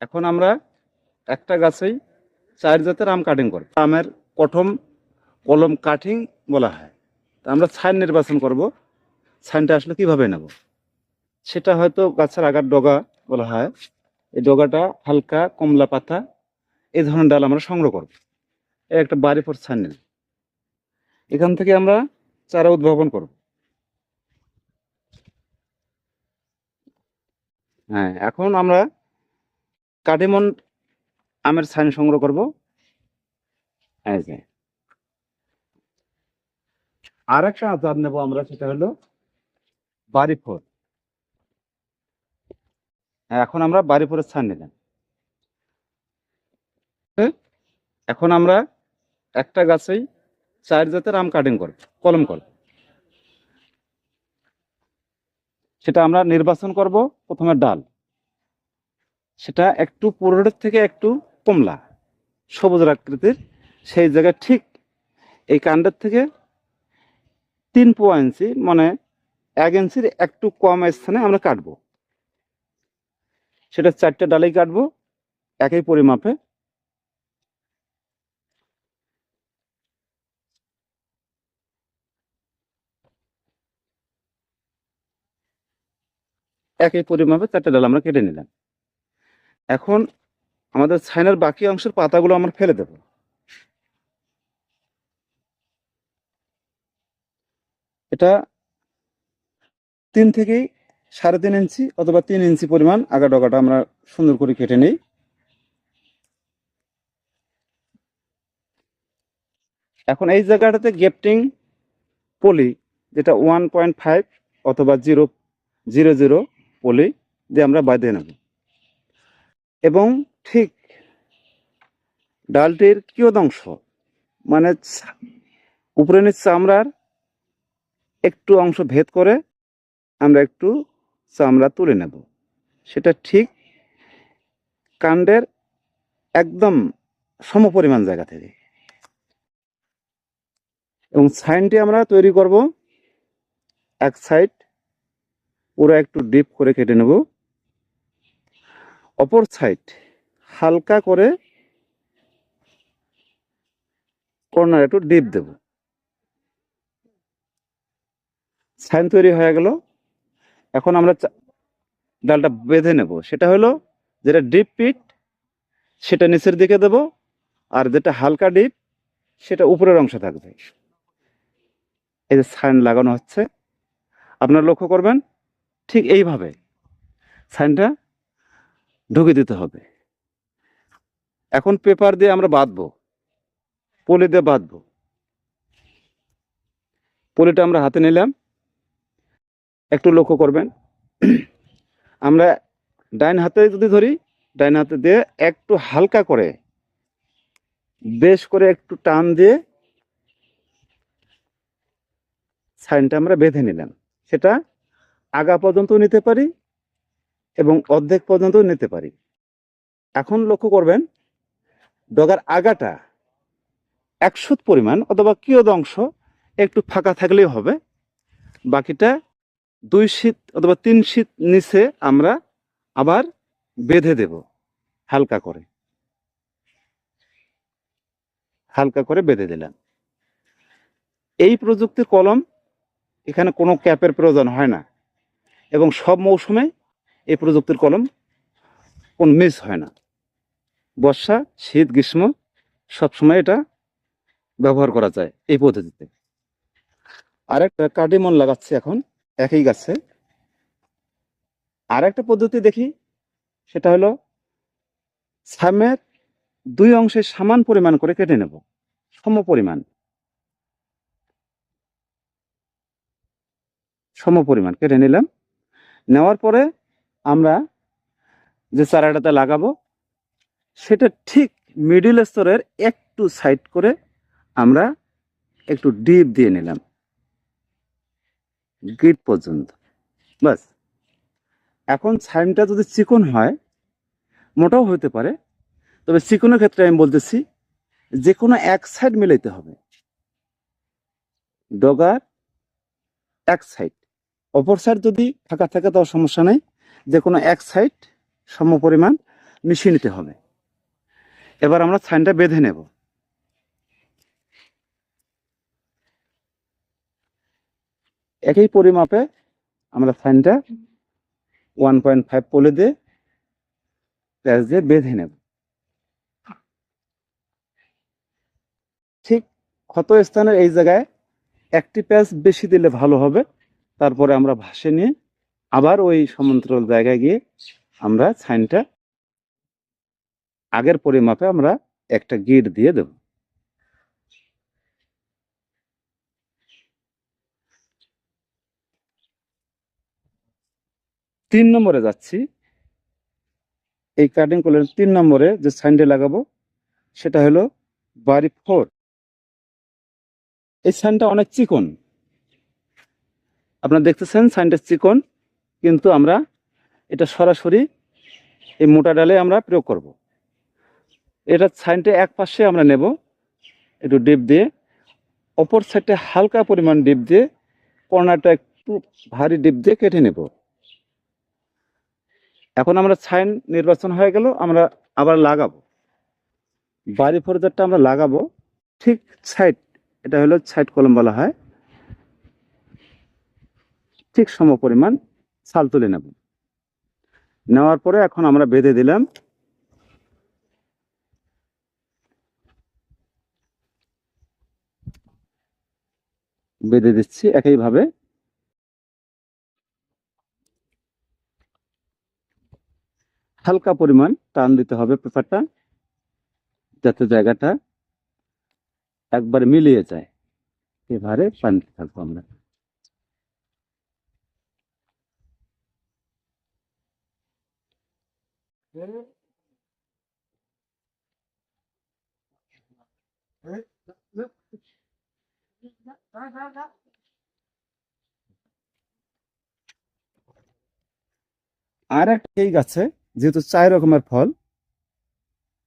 এখন আমরা একটা গাছেই চার জাতের আম কাটিং করব। আমের কঠম কলম কাটিং বলা হয়। তা আমরা ছাইন নির্বাচন করব। ছাইনটা আসলে কীভাবে নেব? সেটা হয়তো গাছের আগার ডগা বলা হয়। এই ডগাটা হালকা কমলা পাতা, এই ধরনের ডাল আমরা সংগ্রহ করব। একটা বাড়ি ফোর ছাইন নিলাম। এখান থেকে আমরা চারা উদ্ভাবন করব। হ্যাঁ এখন আমরা কাটিমন আমের ছাইন সংগ্রহ করব? আর একটা জাত নেব আমরা সেটা হলো বাড়ি ফোর হ্যাঁ, এখন আমরা বাড়ি ফোরের ছান নিলাম। হ্যাঁ, এখন আমরা একটা গাছেই চার জাতের আম কাটিং করব কলম করব। সেটা আমরা নির্বাচন করব প্রথমে ডাল। সেটা একটু পুরোটার থেকে একটু কমলা, সবুজ আকৃতির, সেই জায়গায় ঠিক এই কাণ্ডের থেকে তিন পোয়া ইঞ্চি মানে এক ইঞ্চির একটু কম স্থানে আমরা কাটবো। সেটা চারটে ডালেই কাটবো, একই পরিমাপে। একই পরিমাপে চারটে ডাল আমরা কেটে নিলাম। এখন আমাদের ছাইনার বাকি অংশের পাতাগুলো আমরা ফেলে দেব। এটা তিন থেকেই সাড়ে তিন ইঞ্চি অথবা তিন ইঞ্চি পরিমাণ আগা ডগাটা আমরা সুন্দর করে কেটে নিই। এখন এই জায়গাটাতে গেপটিং পলি যেটা ওয়ান পয়েন্ট ফাইভ অথবা জিরো জিরো জিরো পলি দিয়ে আমরা বাঁধে নেব। এবং ঠিক ডালটির কিয়দংশ মানে ছা- উপরে নিচ চামড়ার একটু অংশ ভেদ করে আমরা একটু চামড়া তুলে নেব। সেটা ঠিক কাণ্ডের একদম সমপরিমাণ জায়গা থেকে। এবং সাইনটি আমরা তৈরি করব। এক সাইড পুরো একটু ডিপ করে কেটে নেব। অপর সাইড হালকা করে কর্নার একটু ডিপ দেব। সাইন তৈরি হয়ে গেল। এখন আমরা ডালটা বেঁধে নেব। সেটা হলো যেটা ডিপ পিট সেটা নিচের দিকে দেব আর যেটা হালকা ডিপ, সেটা উপরের অংশে থাকবে। এই যে সাইন লাগানো হচ্ছে, আপনারা লক্ষ্য করবেন, ঠিক এইভাবে সাইনটা ঢুকে দিতে হবে। এখন পেপার দিয়ে আমরা বাঁধবো, পলি দিয়ে বাঁধবো। পলিটা আমরা হাতে নিলাম, একটু লক্ষ্য করবেন। আমরা ডাইন হাতে যদি ধরি, ডাইন হাতে দিয়ে একটু হালকা করে, বেশ করে একটু টান দিয়ে সাইনটা আমরা বেঁধে নিলাম। সেটা আগা পর্যন্ত নিতে পারি এবং অর্ধেক পর্যন্ত নিতে পারি। এখন লক্ষ্য করবেন, ডগার আগাটা একশো পরিমাণ অথবা কিয়দ অংশ একটু ফাঁকা থাকলেই হবে। বাকিটা দুই শীত অথবা তিন শীত নিচে আমরা আবার বেঁধে দেব হালকা করে। হালকা করে বেঁধে দিলাম। এই প্রযুক্তির কলম এখানে কোনো ক্যাপের প্রয়োজন হয় না এবং সব মৌসুমে এই প্রযুক্তির কলম কোন মিস হয় না। বর্ষা, শীত, গ্রীষ্ম, সবসময় এটা ব্যবহার করা যায় এই পদ্ধতিতে। আরেকটা কার্ডিমন লাগাচ্ছে এখন, একই গাছে। আর একটা পদ্ধতি দেখি, সেটা হলো সামের দুই অংশে সমান পরিমাণ করে কেটে নেব সম পরিমাণ সম পরিমাণ কেটে নিলাম। নেওয়ার পরে আমরা যে চারাটাতে লাগাবো, সেটা ঠিক মিডিল স্তরের একটু সাইড করে আমরা একটু ডিপ দিয়ে নিলাম। গিট পর্যন্ত। বাস এখন সাইনটা যদি চিকন হয়, মোটাও হতে পারে, তবে চিকনের ক্ষেত্রে আমি বলতেছি যে কোনো এক সাইড মিলাইতে হবে। ডগার এক সাইড অপর সাইড যদি ফাঁকা থাকে তাও সমস্যা নেই যে কোনো এক সাইড সম পরিমাণ মিশিয়ে নিতে হবে। এবার আমরা সাইনটা বেঁধে নেব। একই পরিমাপে আমরা সাইনটা ওয়ান পয়েন্ট ফাইভ পলে দিয়ে প্যাচ দিয়ে বেঁধে নেব। ঠিক ক্ষত স্থানের এই জায়গায় একটি প্যাচ বেশি দিলে ভালো হবে। তারপরে আমরা ভাসে নিয়ে আবার ওই সমান্তরাল জায়গায় গিয়ে আমরা সাইনটা আগের পরিমাপে আমরা একটা গিট দিয়ে দেব। তিন নম্বরে যাচ্ছি। এই কাটিং কলের তিন নম্বরে যে সাইনটা লাগাবো, সেটা হলো বাড়ি ফোর এই সাইনটা অনেক চিকন। আপনারা দেখতেছেন সাইনটা চিকন। কিন্তু আমরা এটা সরাসরি এই মোটা ডালে আমরা প্রয়োগ করব। এটা সাইনটা এক পাশে আমরা নেব একটু ডিপ দিয়ে। অপর সাইডে হালকা পরিমাণ ডিপ দিয়ে কর্নারটা একটু ভারী ডিপ দিয়ে কেটে নেব। এখন আমরা সাইন নির্বাচন হয়ে গেল, আমরা আবার লাগাবো। বাড়ি ফরজারটা আমরা লাগাবো। ঠিক সাইড, এটা হলো সাইড কলম বলা হয়। ঠিক সম পরিমাণ ছাল তুলে নেব। নেওয়ার পরে এখন আমরা বেঁধে দিলাম। বেঁধে দিচ্ছি একইভাবে। হালকা পরিমাণ টান দিতে হবে পেপারটা, যাতে জায়গাটা একবার মিলিয়ে যায়। এবারে পানি থাকব আমরা। আর একটা কেক আছে, যেহেতু চার রকমের ফল,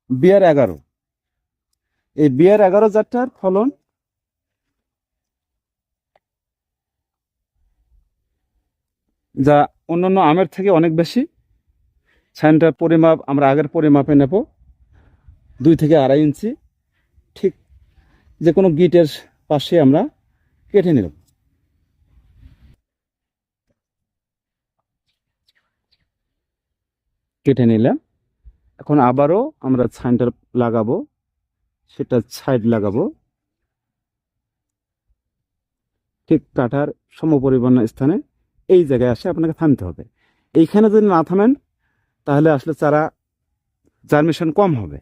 বিয়ার এগারো। এই বিয়ার এগারো জাতটার ফলন যা অন্যান্য আমের থেকে অনেক বেশি। সাইনটার পরিমাপ, আমরা আগের পরিমাপে নেব। দুই থেকে আড়াই ইঞ্চি। ঠিক যে কোনো গিটের পাশে আমরা কেটে নিলাম কেটে নিলাম। এখন আবারও আমরা সাইনটার লাগাবো। সেটা সাইড লাগাবো। ঠিক কাটার সমপরিমাণ স্থানে এই জায়গায় আসে, আপনাকে থামতে হবে। এইখানে যদি না থামেন তাহলে আসলে চারা জার্মিশন কম হবে।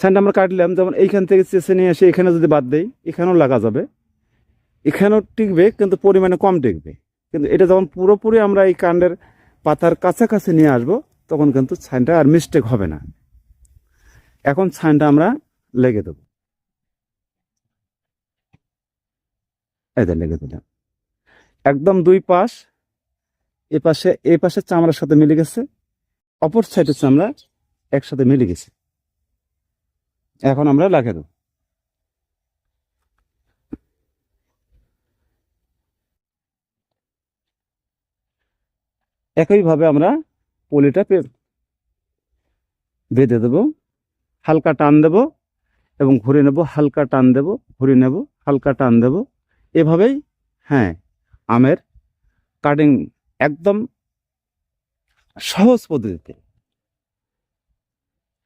সাইনটা আমরা কাটলাম, যেমন এইখান থেকে চেষে নিয়ে এসে এখানে যদি বাদ দেই, এখানেও লাগা যাবে। এখানেও টিকবে, কিন্তু পরিমাণে কম টিকবে। কিন্তু এটা যখন পুরোপুরি আমরা এই কাণ্ডের পাতার কাছাকাছি নিয়ে আসব, তখন কিন্তু সাইনটা আর মিস্টেক হবে না। এখন সাইনটা আমরা লেগে দেবো। এদের লেগে দিলাম। একদম দুই পাশ এ পাশে এ পাশে চামড়ার সাথে মিলে গেছে, অপর সাইডের চামড়া একসাথে মিলে গেছে। এখন আমরা লাগিয়ে দেবো। একইভাবে আমরা পলিটা পে- বেঁধে দেব, হালকা টান দেব এবং ঘুরে নেব, হালকা টান দেব, ঘুরে নেব, হালকা টান দেব। এভাবেই হ্যাঁ আমের কাটিং একদম সহজ পদ্ধতিতে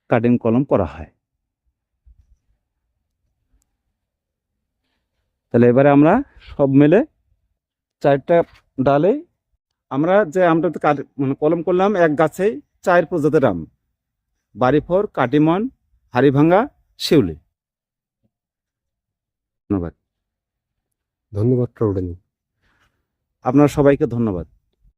কাটিং কলম করা হয়। তাহলে এবারে আমরা সব মিলে চারটা ডালে আমরা যে আমটা মানে কলম করলাম এক গাছেই চার প্রজাতির আম। বাড়িফোর কাটিমন হাড়িভাঙ্গা শিউলি। ধন্যবাদ। ধন্যবাদ আপনার সবাইকে ধন্যবাদ।